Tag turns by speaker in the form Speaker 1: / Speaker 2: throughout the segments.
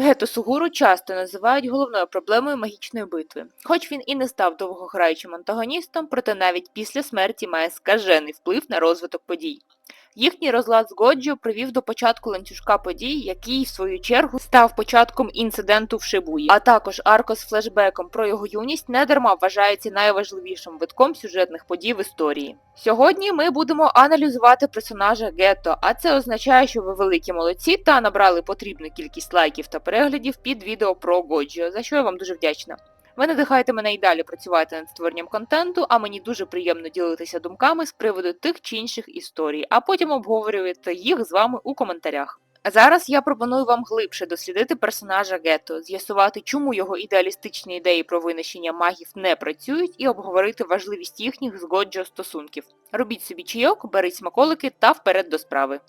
Speaker 1: Гето Сугуру часто називають головною проблемою магічної битви. Хоч він і не став довгограючим антагоністом, проте навіть після смерті має скажений вплив на розвиток подій. Їхній розлад з Годжо привів до початку ланцюжка подій, який, в свою чергу, став початком інциденту в Шибуї. А також арко з флешбеком про його юність недарма вважається найважливішим витком сюжетних подій в історії. Сьогодні ми будемо аналізувати персонажа Гетто, а це означає, що ви великі молодці та набрали потрібну кількість лайків та переглядів під відео про Годжо, за що я вам дуже вдячна. Ви надихаєте мене і далі працювати над створенням контенту, а мені дуже приємно ділитися думками з приводу тих чи інших історій, а потім обговорювати їх з вами у коментарях. Зараз я пропоную вам глибше дослідити персонажа Гетто, з'ясувати, чому його ідеалістичні ідеї про винищення магів не працюють, і обговорити важливість їхніх з Годжо стосунків. Робіть собі чайок, беріть смаколики та вперед до справи.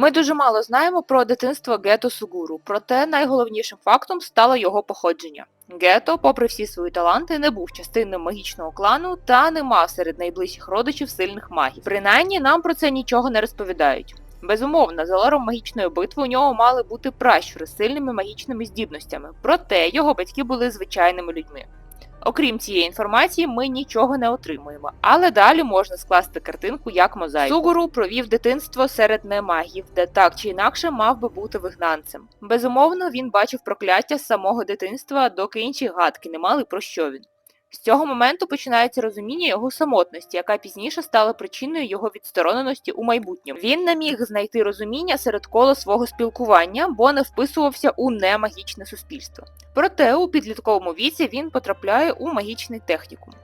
Speaker 1: Ми дуже мало знаємо про дитинство Гето Сугуру, проте найголовнішим фактом стало його походження. Гето, попри всі свої таланти, не був частиною магічного клану та не мав серед найближчих родичів сильних магів. Принаймні нам про це нічого не розповідають. Безумовно, за лором магічної битви у нього мали бути пращури з сильними магічними здібностями, проте його батьки були звичайними людьми. Окрім цієї інформації, ми нічого не отримуємо, але далі можна скласти картинку як мозаїку. Сугуру провів дитинство серед немагів, де так чи інакше мав би бути вигнанцем. Безумовно, він бачив прокляття з самого дитинства, доки інші гадки не мали про що він. З цього моменту починається розуміння його самотності, яка пізніше стала причиною його відстороненості у майбутньому. Він не міг знайти розуміння серед кола свого спілкування, бо не вписувався у немагічне суспільство. Проте у підлітковому віці він потрапляє у магічний технікум.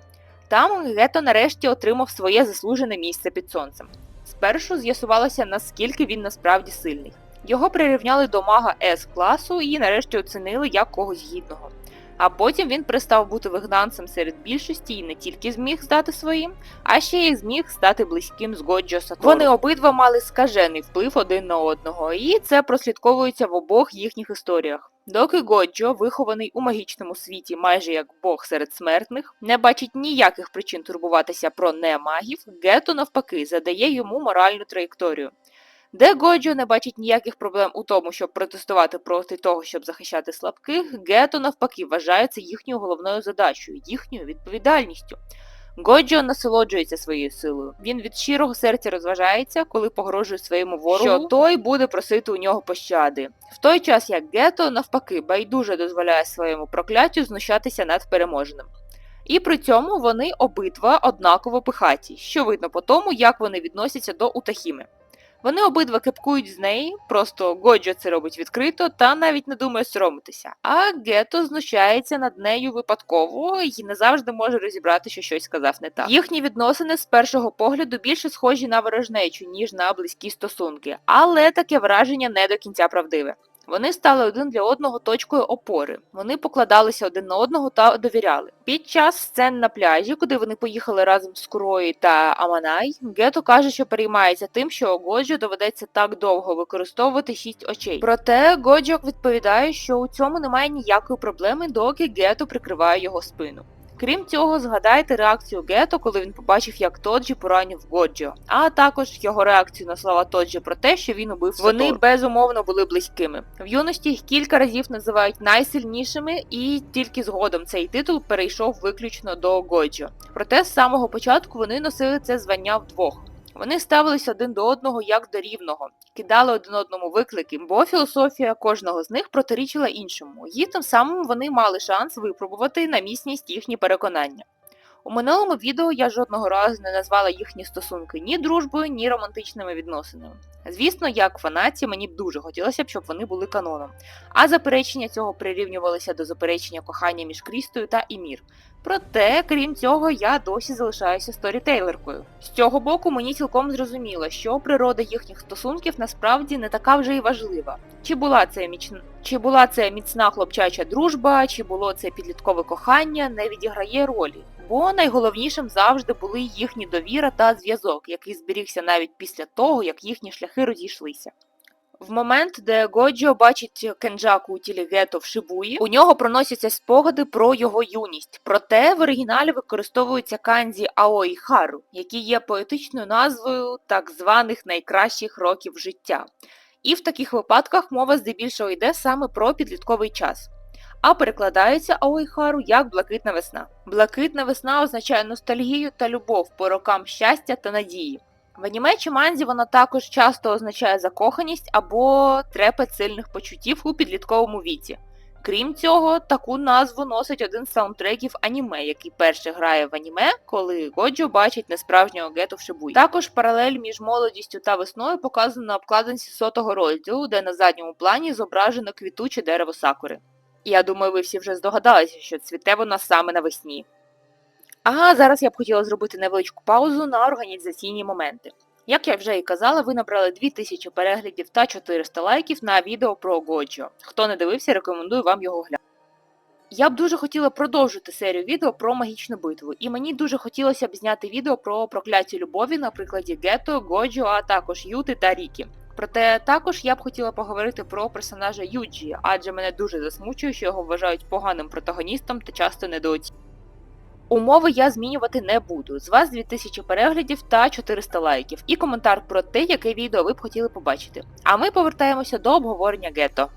Speaker 1: Там Гето нарешті отримав своє заслужене місце під сонцем. Спершу з'ясувалося, наскільки він насправді сильний. Його прирівняли до мага С класу і нарешті оцінили як когось гідного. А потім він перестав бути вигнанцем серед більшості і не тільки зміг стати своїм, а ще й зміг стати близьким з Годжо Сатору. Вони обидва мали скажений вплив один на одного, і це прослідковується в обох їхніх історіях. Доки Годжо, вихований у магічному світі майже як Бог серед смертних, не бачить ніяких причин турбуватися про немагів, Гето навпаки задає йому моральну траєкторію. Де Годжо не бачить ніяких проблем у тому, щоб протестувати проти того, щоб захищати слабких, Гето навпаки вважає це їхньою головною задачею, їхньою відповідальністю. Годжо насолоджується своєю силою. Він від щирого серця розважається, коли погрожує своєму ворогу, що той буде просити у нього пощади. В той час як Гето, навпаки, байдуже дозволяє своєму прокляттю знущатися над переможним. І при цьому вони обидва однаково пихаті, що видно по тому, як вони відносяться до Утахіми. Вони обидва кепкують з неї, просто Годжо це робить відкрито та навіть не думає соромитися. А Гето знущається над нею випадково і не завжди може розібрати, що щось сказав не так. Їхні відносини з першого погляду більше схожі на ворожнечу, ніж на близькі стосунки, але таке враження не до кінця правдиве. Вони стали один для одного точкою опори. Вони покладалися один на одного та довіряли. Під час сцен на пляжі, куди вони поїхали разом з Курої та Аманай, Гето каже, що переймається тим, що Годжо доведеться так довго використовувати шість очей. Проте Годжо відповідає, що у цьому немає ніякої проблеми, доки Гето прикриває його спину. Крім цього, згадайте реакцію Гето, коли він побачив, як Тоджі поранив Годжо, а також його реакцію на слова Тоджі про те, що він убив Сатору. Вони безумовно були близькими. В юності їх кілька разів називають найсильнішими, і тільки згодом цей титул перейшов виключно до Годжо. Проте з самого початку вони носили це звання вдвох. Вони ставились один до одного як до рівного, кидали один одному виклики, бо філософія кожного з них протирічила іншому, і тим самим вони мали шанс випробувати на міцність їхні переконання. У минулому відео я жодного разу не назвала їхні стосунки ні дружбою, ні романтичними відносинами. Звісно, як фанаті мені б дуже хотілося б, щоб вони були каноном, а заперечення цього прирівнювалися до заперечення кохання між Крістою та Імір. Проте, крім цього, я досі залишаюся сторітейлеркою. З цього боку мені цілком зрозуміло, що природа їхніх стосунків насправді не така вже й важлива. Чи була це міцна, чи була це міцна хлопчача дружба, чи було це підліткове кохання, не відіграє ролі. Бо найголовнішим завжди були їхні довіра та зв'язок, який зберігся навіть після того, як їхні шляхи розійшлися. В момент, де Годжо бачить Кенджаку у тілі Гето в Шибуї, у нього проносяться спогади про його юність. Проте в оригіналі використовуються канзі Аої Хару, які є поетичною назвою так званих найкращих років життя. І в таких випадках мова здебільшого йде саме про підлітковий час. А перекладається Аойхару як блакитна весна. Блакитна весна означає ностальгію та любов по рокам щастя та надії. В аніме чи манзі вона також часто означає закоханість або трепет сильних почуттів у підлітковому віці. Крім цього, таку назву носить один з саундтреків аніме, який перше грає в аніме, коли Годжо бачить несправжнього гету в Шибуї. Також паралель між молодістю та весною показана на обкладинці сотого розділу, де на задньому плані зображено квітуче дерево сакури. Я думаю, ви всі вже здогадалися, що цвіте вона саме навесні. А зараз я б хотіла зробити невеличку паузу на організаційні моменти. Як я вже і казала, ви набрали 2000 переглядів та 400 лайків на відео про Годжо. Хто не дивився, рекомендую вам його глянути. Я б дуже хотіла продовжити серію відео про магічну битву, і мені дуже хотілося б зняти відео про прокляття любові на прикладі Гетто, Годжо, а також Юти та Рікі. Проте також я б хотіла поговорити про персонажа Юджі, адже мене дуже засмучує, що його вважають поганим протагоністом та часто недооцінюють. Умови я змінювати не буду. З вас 2000 переглядів та 400 лайків, і коментар про те, яке відео ви б хотіли побачити. А ми повертаємося до обговорення гетто.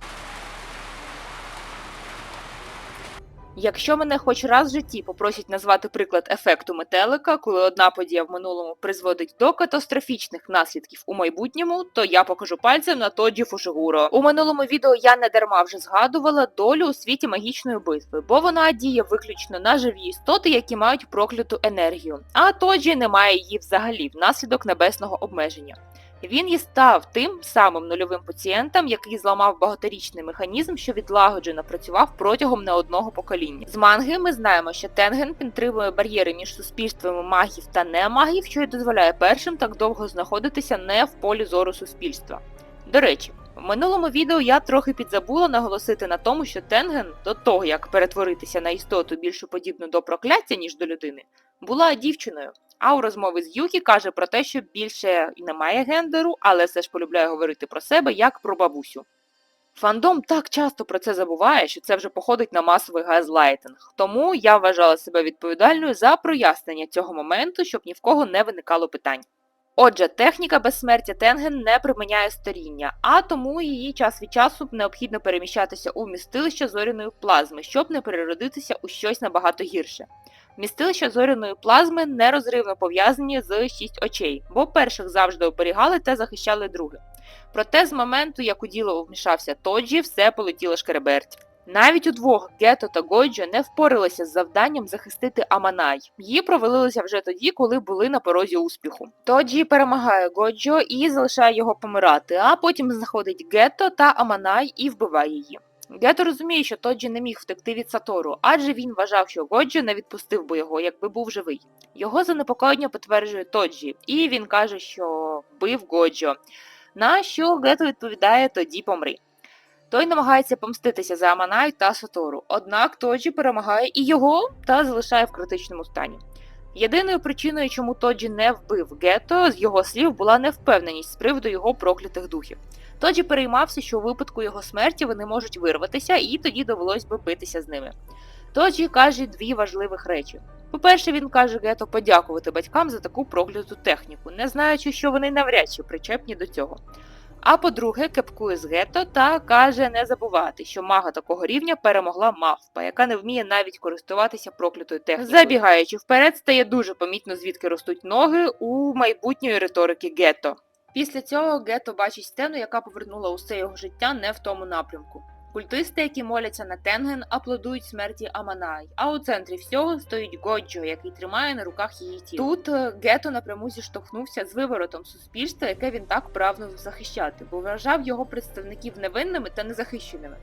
Speaker 1: Якщо мене хоч раз в житті попросять назвати приклад ефекту метелика, коли одна подія в минулому призводить до катастрофічних наслідків у майбутньому, то я покажу пальцем на Тоджі Фушигуро. У минулому відео я не дарма вже згадувала долю у світі магічної битви, бо вона діє виключно на живі істоти, які мають прокляту енергію. А Тоджі не має її взагалі внаслідок небесного обмеження. Він і став тим самим нульовим пацієнтом, який зламав багаторічний механізм, що відлагоджено працював протягом не одного покоління. З манги ми знаємо, що Тенген підтримує бар'єри між суспільствами магів та немагів, що й дозволяє першим так довго знаходитися не в полі зору суспільства. До речі, в минулому відео я трохи підзабула наголосити на тому, що Тенген, до того як перетворитися на істоту більше подібну до прокляття, ніж до людини, була дівчиною. А у розмові з Юкі каже про те, що більше немає гендеру, але все ж полюбляє говорити про себе як про бабусю. Фандом так часто про це забуває, що це вже походить на масовий газлайтинг. Тому я вважала себе відповідальною за прояснення цього моменту, щоб ні в кого не виникало питань. Отже, техніка безсмертя Тенген не приміняє старіння, а тому її час від часу необхідно переміщатися у вмістилище зоряної плазми, щоб не переродитися у щось набагато гірше. Містилища зоряної плазми нерозривно пов'язані з шість очей, бо перших завжди оберігали та захищали друге. Проте з моменту, як у діло вмішався Тоджі, все полетіло шкереберть. Навіть удвох Гето та Годжо не впоралися з завданням захистити Аманай. Її провалилися вже тоді, коли були на порозі успіху. Тоджі перемагає Годжо і залишає його помирати, а потім знаходить Гето та Аманай і вбиває її. Гето розуміє, що Тоджі не міг втекти від Сатору, адже він вважав, що Годжо не відпустив би його, якби був живий. Його занепокоєння підтверджує Тоджі, і він каже, що вбив Годжо. На що Гето відповідає тоді помри. Той намагається помститися за Аманай та Сатору, однак Тоджі перемагає і його та залишає в критичному стані. Єдиною причиною, чому Тоджі не вбив Гетто, з його слів була невпевненість з приводу його проклятих духів. Тоджі переймався, що у випадку його смерті вони можуть вирватися, і тоді довелось би битися з ними. Тоджі каже дві важливих речі. По-перше, він каже Гето подякувати батькам за таку прокляту техніку, не знаючи, що вони навряд чи причепні до цього. А по-друге, кепкує з гетто та каже не забувати, що мага такого рівня перемогла мавпа, яка не вміє навіть користуватися проклятою технікою. Забігаючи вперед, стає дуже помітно, звідки ростуть ноги у майбутньої риторики гетто. Після цього Гетто бачить стену, яка повернула усе його життя не в тому напрямку. Культисти, які моляться на Тенген, аплодують смерті Аманай, а у центрі всього стоїть Годжо, який тримає на руках її тіло. Тут е, Гето напряму зіштовхнувся з виворотом суспільства, яке він так прагнув захищати, бо вважав його представників невинними та незахищеними.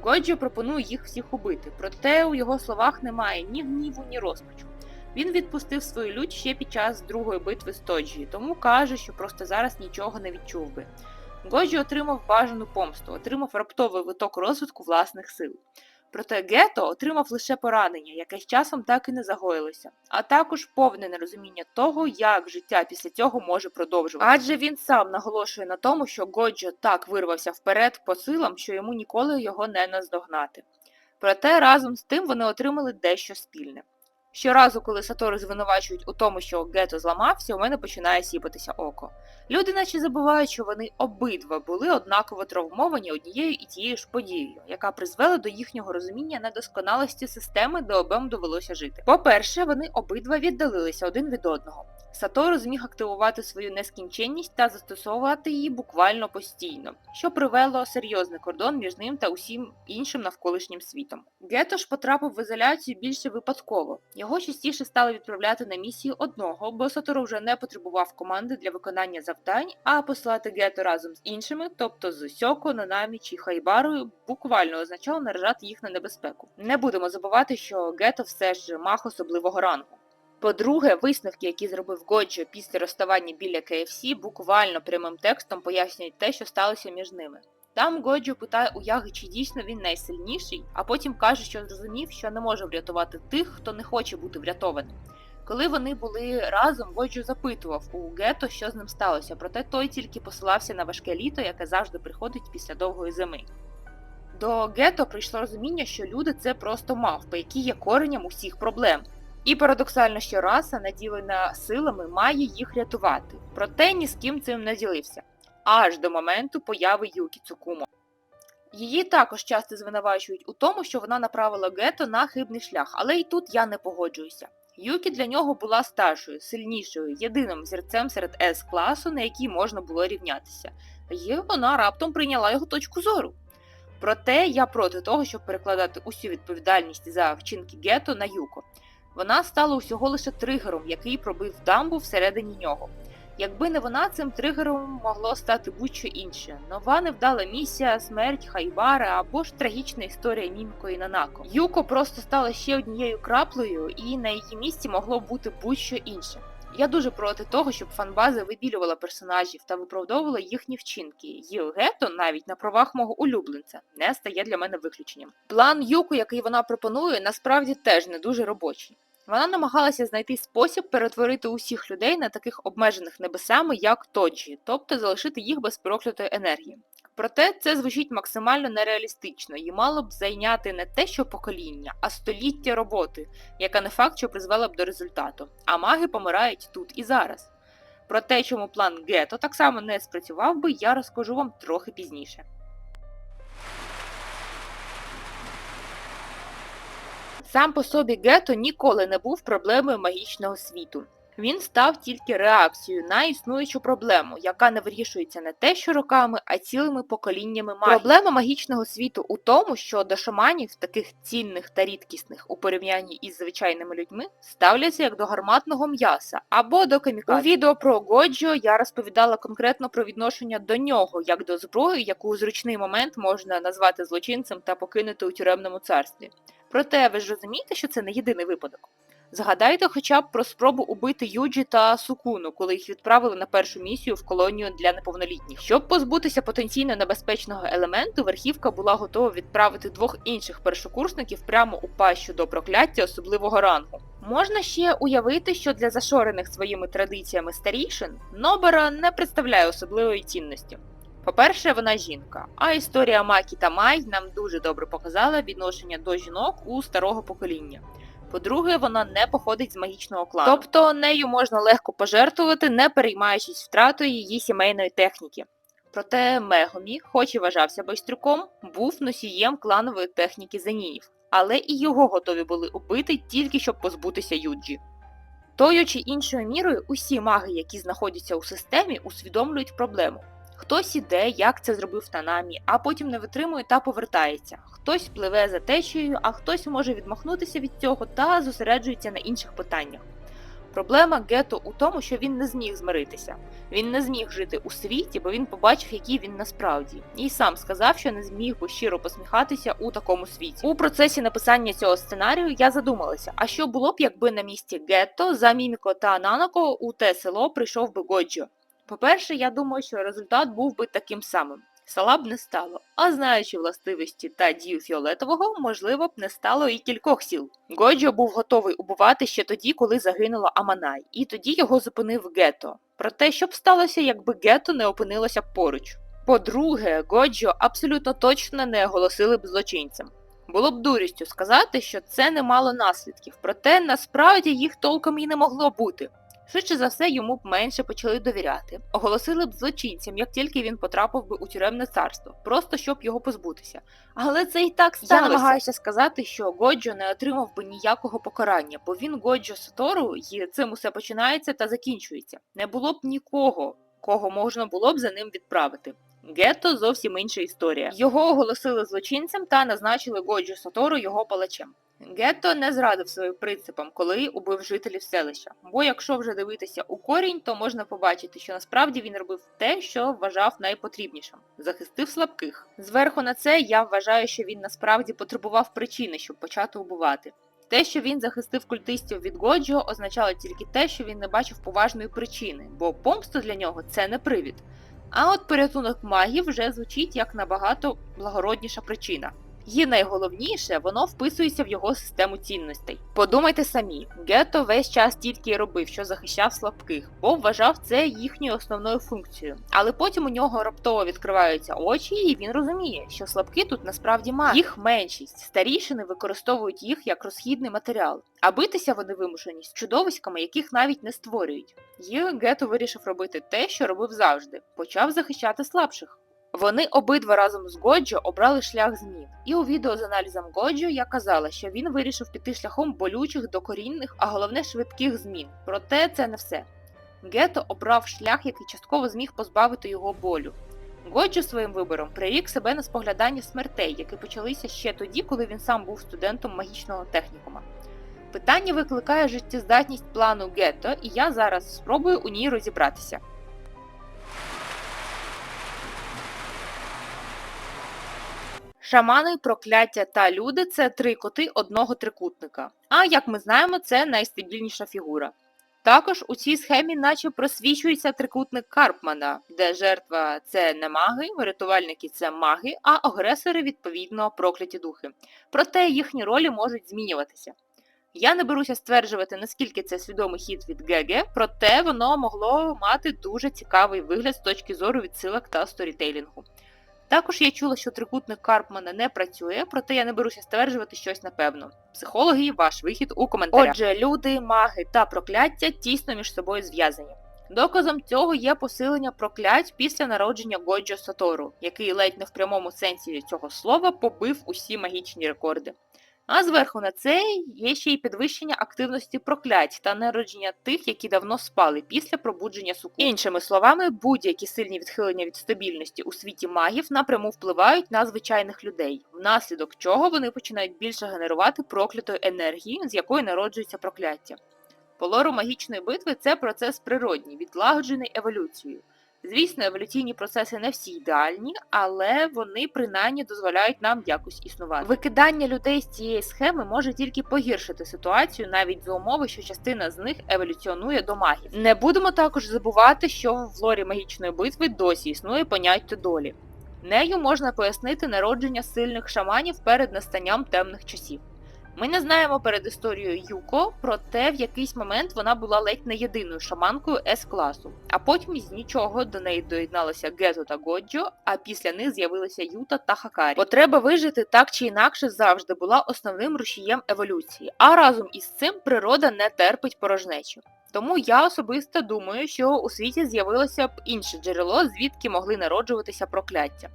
Speaker 1: Годжо пропонує їх всіх убити, проте у його словах немає ні гніву, ні розпачу. Він відпустив свою лють ще під час другої битви з Тоджі, тому каже, що просто зараз нічого не відчув би. Годжі отримав бажану помсту, отримав раптовий виток розвитку власних сил. Проте Гето отримав лише поранення, яке з часом так і не загоїлося, а також повне нерозуміння того, як життя після цього може продовжуватися. Адже він сам наголошує на тому, що Годжо так вирвався вперед по силам, що йому ніколи його не наздогнати. Проте разом з тим вони отримали дещо спільне. Щоразу, коли Сатору звинувачують у тому, що Гето зламався, у мене починає сіпатися око. Люди наче забувають, що вони обидва були однаково травмовані однією і тією ж подією, яка призвела до їхнього розуміння недосконалості системи, де обом довелося жити. По-перше, вони обидва віддалилися один від одного. Сатору зміг активувати свою нескінченність та застосовувати її буквально постійно, що привело серйозний кордон між ним та усім іншим навколишнім світом. Гето ж потрапив в ізоляцію більше випадково. Його частіше стали відправляти на місії одного, бо Сатору вже не потребував команди для виконання завдань, а послати Гето разом з іншими, тобто з Сьоко, Нанамі чи Хайбарою, буквально означало наражати їх на небезпеку. Не будемо забувати, що Гето все ж мах особливого рангу. По-друге, висновки, які зробив Годжо після розставання біля KFC, буквально прямим текстом пояснюють те, що сталося між ними. Там Годжо питає у Яги, чи дійсно він найсильніший, а потім каже, що зрозумів, що не може врятувати тих, хто не хоче бути врятованим. Коли вони були разом, Годжо запитував у Гето, що з ним сталося, проте той тільки посилався на важке літо, яке завжди приходить після довгої зими. До Гето прийшло розуміння, що люди це просто мавпи, які є коренням усіх проблем. І парадоксально, що раса, наділена силами, має їх рятувати. Проте ні з ким цим не ділився. Аж до моменту появи Юкі Цукумо. Її також часто звинувачують у тому, що вона направила гето на хибний шлях, але і тут я не погоджуюся. Юкі для нього була старшою, сильнішою, єдиним зірцем серед С класу, на якій можна було рівнятися, і вона раптом прийняла його точку зору. Проте я проти того, щоб перекладати усю відповідальність за вчинки гето на Юко. Вона стала усього лише тригером, який пробив дамбу всередині нього. Якби не вона, цим тригером могло стати будь-що інше. Нова невдала місія, смерть Хайбара або ж трагічна історія Мімко і Нанако. Юко просто стала ще однією краплею, і на її місці могло бути будь-що інше. Я дуже проти того, щоб фанбаза вибілювала персонажів та виправдовувала їхні вчинки. Гето, навіть на правах мого улюбленця, не стає для мене виключенням. План Юку, який вона пропонує, насправді теж не дуже робочий. Вона намагалася знайти спосіб перетворити усіх людей на таких обмежених небесами, як Тоджі, тобто залишити їх без проклятої енергії. Проте це звучить максимально нереалістично і мало б зайняти не те, що покоління, а століття роботи, яка не факт, що призвела б до результату. А маги помирають тут і зараз. Про те, чому план Гето так само не спрацював би, я розкажу вам трохи пізніше. Сам по собі гето ніколи не був проблемою магічного світу. Він став тільки реакцією на існуючу проблему, яка не вирішується не те, що роками, а цілими поколіннями магії. Проблема магічного світу у тому, що до шаманів, таких цінних та рідкісних у порівнянні із звичайними людьми, ставляться як до гарматного м'яса або до камікадзе. У відео про Годжо я розповідала конкретно про відношення до нього, як до зброї, яку у зручний момент можна назвати злочинцем та покинути у тюремному царстві. Проте ви ж розумієте, що це не єдиний випадок. Згадайте хоча б про спробу убити Юджі та Сукуну, коли їх відправили на першу місію в колонію для неповнолітніх. Щоб позбутися потенційно небезпечного елементу, верхівка була готова відправити двох інших першокурсників прямо у пащу до прокляття особливого рангу. Можна ще уявити, що для зашорених своїми традиціями старішин Нобера не представляє особливої цінності. По-перше, вона жінка, а історія Макі та Май нам дуже добре показала відношення до жінок у старого покоління. По-друге, вона не походить з магічного клану. Тобто нею можна легко пожертвувати, не переймаючись втратою її сімейної техніки. Проте Мегомі, хоч і вважався байстрюком, був носієм кланової техніки зенінів, але і його готові були убити тільки щоб позбутися Юджі. Тою чи іншою мірою усі маги, які знаходяться у системі, усвідомлюють проблему. Хтось іде, як це зробив Танамі, а потім не витримує та повертається. Хтось пливе за течією, а хтось може відмахнутися від цього та зосереджується на інших питаннях. Проблема Гето у тому, що він не зміг змиритися. Він не зміг жити у світі, бо він побачив, який він насправді, і сам сказав, що не зміг би щиро посміхатися у такому світі. У процесі написання цього сценарію я задумалася, а що було б, якби на місці Гетто за Міміко та Нанако у те село прийшов би Годжо. По-перше, я думаю, що результат був би таким самим. Сала б не стало, а знаючи властивості та дію фіолетового, можливо б не стало і кількох сіл. Годжо був готовий убивати ще тоді, коли загинула Аманай, і тоді його зупинив гето. Про те, що б сталося, якби гето не опинилося поруч. По-друге, Годжо абсолютно точно не оголосили б злочинцем. Було б дурістю сказати, що це не мало наслідків, проте насправді їх толком і не могло бути. Швидше за все, йому б менше почали довіряти, оголосили б злочинцям, як тільки він потрапив би у тюремне царство, просто щоб його позбутися. Але це і так сталося. Я намагаюся сказати, що Годжо не отримав би ніякого покарання, бо він Годжо Сатору, і цим усе починається та закінчується. Не було б нікого, кого можна було б за ним відправити. Гетто зовсім інша історія. Його оголосили злочинцем та назначили Годжо Сатору його палачем. Гетто не зрадив своїм принципам, коли убив жителів селища. Бо якщо вже дивитися у корінь, то можна побачити, що насправді він робив те, що вважав найпотрібнішим захистив слабких. Зверху на це я вважаю, що він насправді потребував причини, щоб почати убивати. Те, що він захистив культистів від Годжо, означало тільки те, що він не бачив поважної причини, бо помста для нього це не привід. А от порятунок магів вже звучить як набагато благородніша причина. І найголовніше, воно вписується в його систему цінностей. Подумайте самі, Гетто весь час тільки й робив, що захищав слабких, бо вважав це їхньою основною функцією. Але потім у нього раптово відкриваються очі, і він розуміє, що слабкі тут насправді мають. Їх меншість, старішини використовують їх як розхідний матеріал, а битися вони вимушені з чудовиськами, яких навіть не створюють. І Гетто вирішив робити те, що робив завжди: почав захищати слабших. Вони обидва разом з Годжо обрали шлях змін. І у відео з аналізом Годжо я казала, що він вирішив піти шляхом болючих, докорінних, а головне швидких змін. Проте це не все. Гето обрав шлях, який частково зміг позбавити його болю. Годжо своїм вибором прирік себе на споглядання смертей, які почалися ще тоді, коли він сам був студентом магічного технікума. Питання викликає життєздатність плану Гетто, і я зараз спробую у ній розібратися. Шамани, прокляття та люди це три коти одного трикутника. А як ми знаємо, це найстабільніша фігура. Також у цій схемі наче просвічується трикутник Карпмана, де жертва це не маги, рятувальники це маги, а агресори, відповідно, прокляті духи. Проте їхні ролі можуть змінюватися. Я не беруся стверджувати, наскільки це свідомий хід від ГГ, проте воно могло мати дуже цікавий вигляд з точки зору відсилок та сторітейлінгу. Також я чула, що трикутник Карпмана не працює, проте я не беруся стверджувати щось напевно. Психологи, ваш вихід у коментарях. Отже, люди, маги та прокляття тісно між собою зв'язані. Доказом цього є посилення проклять після народження Годжо Сатору, який ледь не в прямому сенсі цього слова побив усі магічні рекорди. А зверху на це є ще й підвищення активності проклять та народження тих, які давно спали після пробудження суку. Іншими словами, будь-які сильні відхилення від стабільності у світі магів напряму впливають на звичайних людей, внаслідок чого вони починають більше генерувати проклятої енергії, з якої народжується прокляття. По лору магічної битви це процес природній, відлагоджений еволюцією. Звісно, еволюційні процеси не всі ідеальні, але вони принаймні дозволяють нам якось існувати. Викидання людей з цієї схеми може тільки погіршити ситуацію, навіть за умови, що частина з них еволюціонує до магів. Не будемо також забувати, що в лорі магічної битви досі існує поняття долі. Нею можна пояснити народження сильних шаманів перед настанням темних часів. Ми не знаємо перед історією Юко, проте в якийсь момент вона була ледь не єдиною шаманкою С-класу, а потім із нічого до неї доєдналися Гето та Годжо, а після них з'явилися Юта та Хакарі. Потреба вижити так чи інакше завжди була основним рушієм еволюції, а разом із цим природа не терпить порожнечу. Тому я особисто думаю, що у світі з'явилося б інше джерело, звідки могли народжуватися прокляття.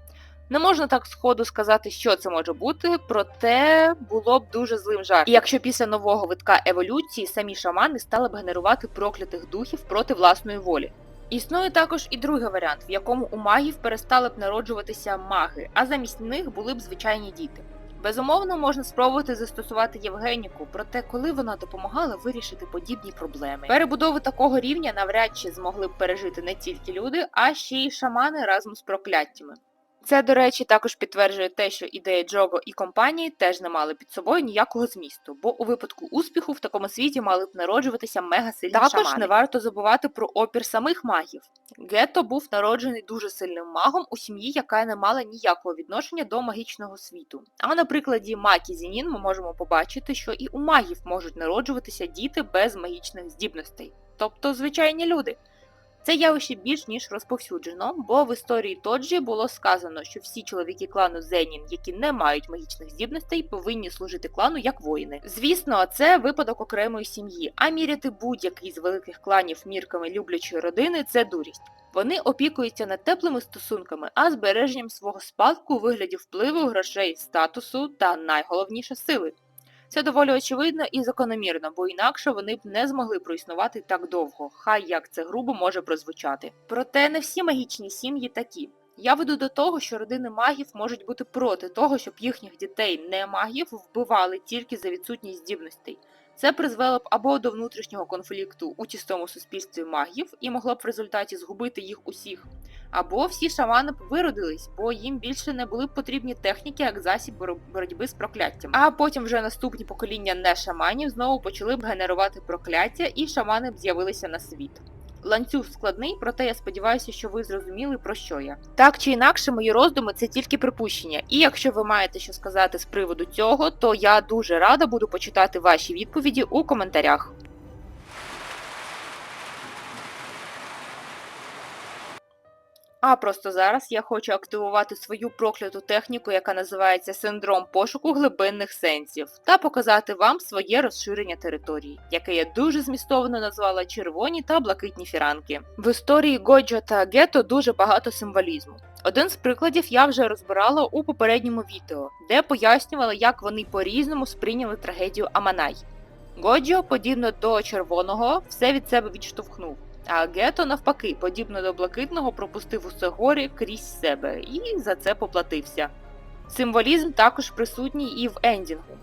Speaker 1: Не можна так сходу сказати, що це може бути, проте було б дуже злим жартом. І якщо після нового витка еволюції самі шамани стали б генерувати проклятих духів проти власної волі. Існує також і другий варіант, в якому у магів перестали б народжуватися маги, а замість них були б звичайні діти. Безумовно, можна спробувати застосувати Євгеніку, проте коли вона допомагала вирішити подібні проблеми. Перебудови такого рівня навряд чи змогли б пережити не тільки люди, а ще й шамани разом з прокляттями. Це, до речі, також підтверджує те, що ідеї Джого і компанії теж не мали під собою ніякого змісту, бо у випадку успіху в такому світі мали б народжуватися мегасильні Також шамани. не варто забувати про опір самих магів. Гетто був народжений дуже сильним магом у сім'ї, яка не мала ніякого відношення до магічного світу. А на прикладі Макі Зінін ми можемо побачити, що і у магів можуть народжуватися діти без магічних здібностей, тобто звичайні люди. Це явище більш ніж розповсюджено, бо в історії Тоджі було сказано, що всі чоловіки клану Зенін, які не мають магічних здібностей, повинні служити клану як воїни. Звісно, це випадок окремої сім'ї, а міряти будь-який з великих кланів мірками люблячої родини це дурість. Вони опікуються не теплими стосунками, а збереженням свого спадку у вигляді впливу, грошей, статусу та найголовніше сили. Це доволі очевидно і закономірно, бо інакше вони б не змогли проіснувати так довго, хай як це грубо може прозвучати. Проте не всі магічні сім'ї такі. Я веду до того, що родини магів можуть бути проти того, щоб їхніх дітей не магів вбивали тільки за відсутність здібностей. Це призвело б або до внутрішнього конфлікту у тістому суспільстві магів і могло б в результаті згубити їх усіх, або всі шамани виродились, бо їм більше не були потрібні техніки як засіб боротьби з прокляттям. А потім вже наступні покоління не шаманів знову почали б генерувати прокляття, і шамани б з'явилися на світ. Ланцюг складний, проте я сподіваюся, що ви зрозуміли про що я. Так чи інакше, мої роздуми це тільки припущення. І якщо ви маєте що сказати з приводу цього, то я дуже рада буду почитати ваші відповіді у коментарях. А просто зараз я хочу активувати свою прокляту техніку, яка називається синдром пошуку глибинних сенсів, та показати вам своє розширення території, яке я дуже змістовно назвала червоні та блакитні фіранки. В історії Годжо та Гето дуже багато символізму. Один з прикладів я вже розбирала у попередньому відео, де пояснювала, як вони по-різному сприйняли трагедію Аманай. Годжо, подібно до червоного, все від себе відштовхнув. А Гето, навпаки, подібно до блакитного, пропустив усе горі крізь себе і за це поплатився. Символізм також присутній і в ендінгу.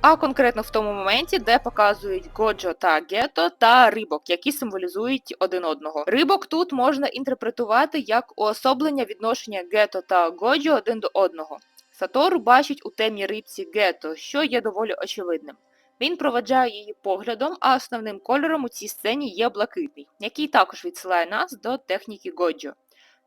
Speaker 1: А конкретно в тому моменті, де показують Годжо та Гето та рибок, які символізують один одного. Рибок тут можна інтерпретувати як уособлення відношення Гето та Годжо один до одного. Сатору бачить у темі рибці Гето, що є доволі очевидним. Він проведжає її поглядом, а основним кольором у цій сцені є блакитний, який також відсилає нас до техніки Годжо.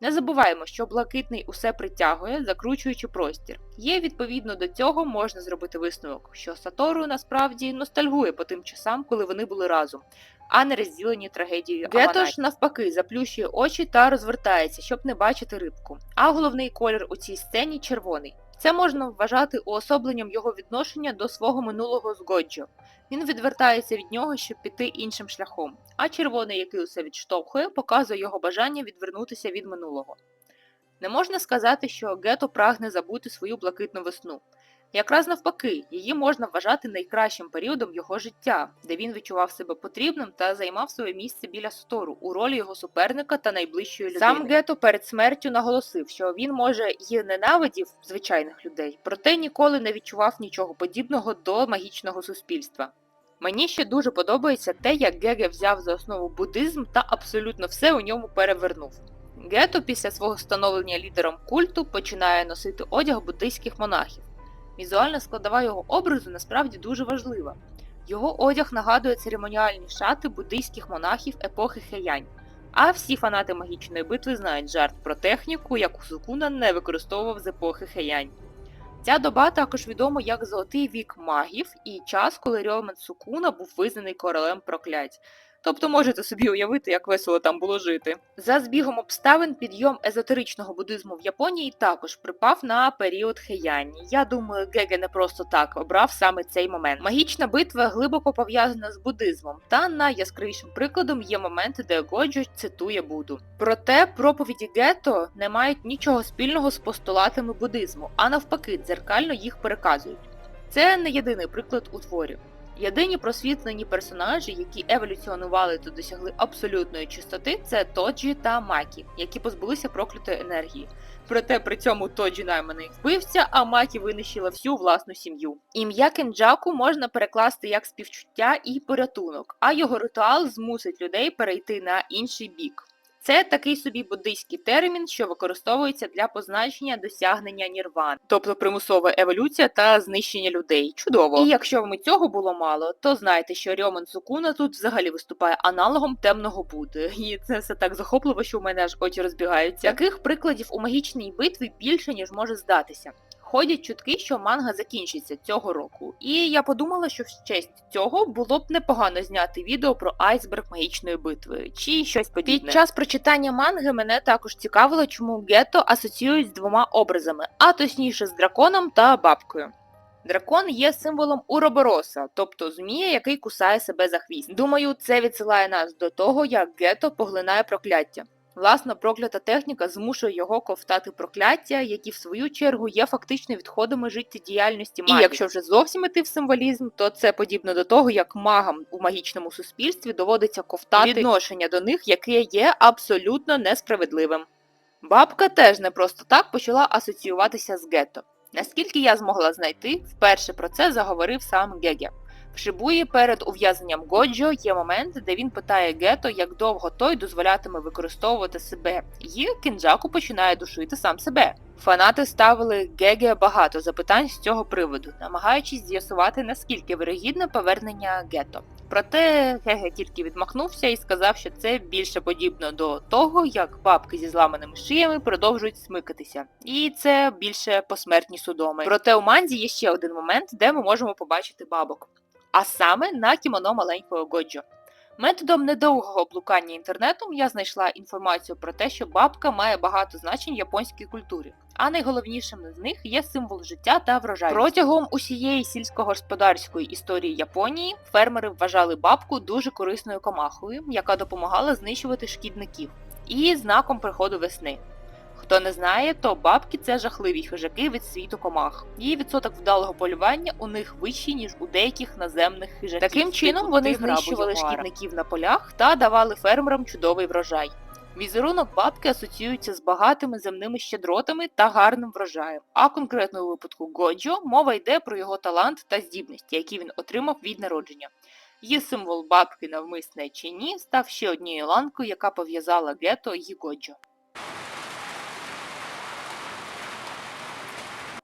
Speaker 1: Не забуваємо, що блакитний усе притягує, закручуючи простір. Є відповідно до цього можна зробити висновок, що Сатору насправді ностальгує по тим часам, коли вони були разом, а не розділені трагедією. Гето ж навпаки заплющує очі та розвертається, щоб не бачити рибку. А головний колір у цій сцені червоний. Це можна вважати уособленням його відношення до свого минулого згоджу. Він відвертається від нього, щоб піти іншим шляхом, а червоний, який усе відштовхує, показує його бажання відвернутися від минулого. Не можна сказати, що Гето прагне забути свою блакитну весну. Якраз навпаки, її можна вважати найкращим періодом його життя, де він відчував себе потрібним та займав своє місце біля стору у ролі його суперника та найближчої людини. Сам Гето перед смертю наголосив, що він може і ненавидів звичайних людей, проте ніколи не відчував нічого подібного до магічного суспільства. Мені ще дуже подобається те, як Геге взяв за основу буддизм та абсолютно все у ньому перевернув. Гето після свого становлення лідером культу починає носити одяг буддийських монахів. Візуальна складова його образу насправді дуже важлива. Його одяг нагадує церемоніальні шати буддийських монахів епохи Хеянь. А всі фанати магічної битви знають жарт про техніку, яку Сукуна не використовував з епохи Хеянь. Ця доба також відома як Золотий вік магів і час, коли Рьомен Сукуна був визнаний королем проклять. Тобто можете собі уявити, як весело там було жити. За збігом обставин підйом езотеричного буддизму в Японії також припав на період Хеяні. Я думаю, Геге не просто так обрав саме цей момент. Магічна битва глибоко пов'язана з буддизмом, та найяскравішим прикладом є моменти, де Годжо цитує Буду. Проте проповіді Гето не мають нічого спільного з постулатами буддизму, а навпаки, дзеркально їх переказують. Це не єдиний приклад у творі. Єдині просвітлені персонажі, які еволюціонували та досягли абсолютної чистоти, це Тоджі та Макі, які позбулися проклятої енергії. Проте при цьому Тоджі найманий вбивця, а Макі винищила всю власну сім'ю. Ім'я Кенджаку можна перекласти як співчуття і порятунок, а його ритуал змусить людей перейти на інший бік. Це такий собі буддийський термін, що використовується для позначення досягнення нірвани, тобто примусова еволюція та знищення людей. Чудово. І якщо вам і цього було мало, то знайте, що Рьомен Сукуна тут взагалі виступає аналогом темного Будди. І це все так захопливо, що у мене аж очі розбігаються. Таких прикладів у магічній битві більше ніж може здатися. Ходять чутки, що манга закінчиться цього року, і я подумала, що в честь цього було б непогано зняти відео про айсберг магічної битви чи щось подібне. Під час прочитання манги мене також цікавило, чому гетто асоціюють з двома образами, а точніше з драконом та бабкою. Дракон є символом уробороса, тобто змія, який кусає себе за хвіст. Думаю, це відсилає нас до того, як гетто поглинає прокляття. Власна проклята техніка змушує його ковтати прокляття, які в свою чергу є фактично відходами життєдіяльності магії. І якщо вже зовсім іти в символізм, то це подібно до того, як магам у магічному суспільстві доводиться ковтати відношення до них, яке є абсолютно несправедливим. Бабка теж не просто так почала асоціюватися з гетто. Наскільки я змогла знайти, вперше про це заговорив сам Геге. Шибуї перед ув'язненням Годжо є момент, де він питає Гето, як довго той дозволятиме використовувати себе, і Кінджаку починає душити сам себе. Фанати ставили Геге багато запитань з цього приводу, намагаючись з'ясувати, наскільки вирогідне повернення Гето. Проте Геге тільки відмахнувся і сказав, що це більше подібно до того, як бабки зі зламаними шиями продовжують смикатися, і це більше посмертні судоми. Проте у манзі є ще один момент, де ми можемо побачити бабок а саме на кімоно маленького Годжо. Методом недовгого блукання інтернетом я знайшла інформацію про те, що бабка має багато значень японській культурі, а найголовнішим з них є символ життя та врожаю. Протягом усієї сільськогосподарської історії Японії фермери вважали бабку дуже корисною комахою, яка допомагала знищувати шкідників, і знаком приходу весни. Хто не знає, то бабки це жахливі хижаки від світу комах. І відсоток вдалого полювання у них вищий, ніж у деяких наземних хижаків. Таким чином вони знищували шкідників на полях та давали фермерам чудовий врожай. Візерунок бабки асоціюється з багатими земними щедротами та гарним врожаєм. А конкретно у випадку Годжо мова йде про його талант та здібності, які він отримав від народження. Її символ бабки навмисне чи ні став ще однією ланкою, яка пов'язала гето і Годжо.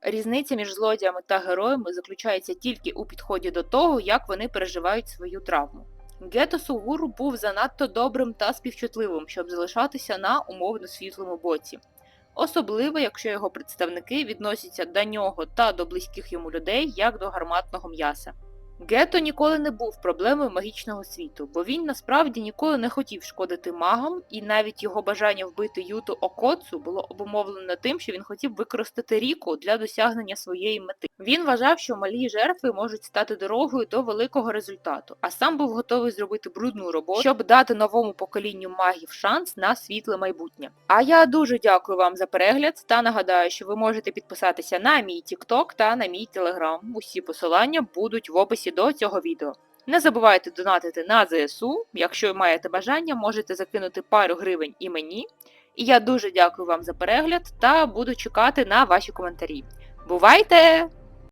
Speaker 1: Різниця між злодіями та героями заключається тільки у підході до того, як вони переживають свою травму. Гето Сугуру був занадто добрим та співчутливим, щоб залишатися на умовно світлому боці, особливо якщо його представники відносяться до нього та до близьких йому людей як до гарматного м'яса. Гето ніколи не був проблемою магічного світу, бо він насправді ніколи не хотів шкодити магам, і навіть його бажання вбити Юту Окоцу було обумовлено тим, що він хотів використати ріку для досягнення своєї мети. Він вважав, що малі жертви можуть стати дорогою до великого результату, а сам був готовий зробити брудну роботу, щоб дати новому поколінню магів шанс на світле майбутнє. А я дуже дякую вам за перегляд та нагадаю, що ви можете підписатися на мій TikTok та на мій Telegram. Усі посилання будуть в описі до цього відео. Не забувайте донатити на ЗСУ. Якщо маєте бажання, можете закинути пару гривень і мені. І я дуже дякую вам за перегляд та буду чекати на ваші коментарі. Бувайте!